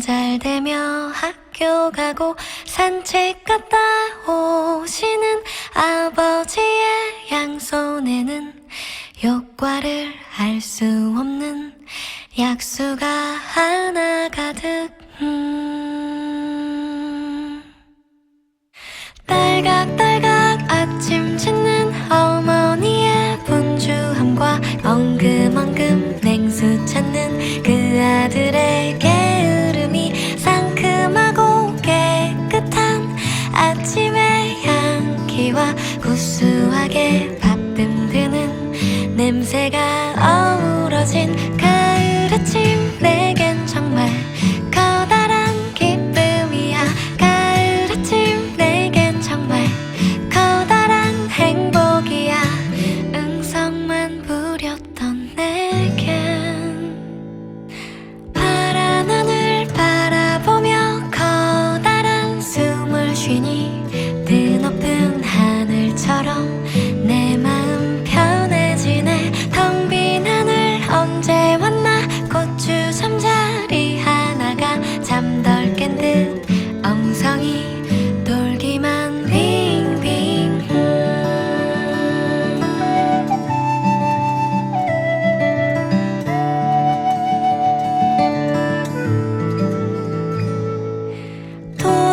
잘 되며 학교 가고 산책 갔다 오시는 아버지의 양손에는 효과를 알 수 없는 약수가 하나 가득 향기와 구수하게 밥듬드는 냄새가 어우러진 가을 아침. 내겐 정말 커다란 기쁨이야. 가을 아침 내겐 정말 커다란 행복이야. 응성만 부렸던 내겐 파란 하늘 바라보며 커다란 숨을 쉬니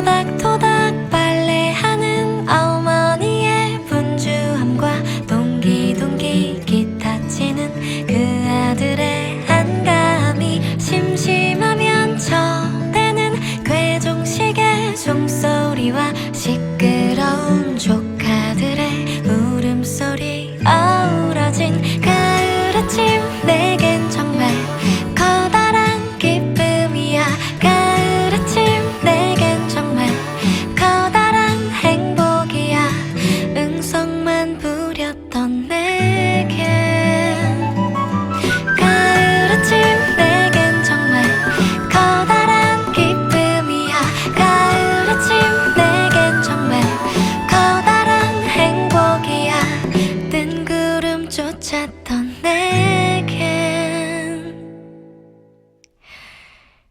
back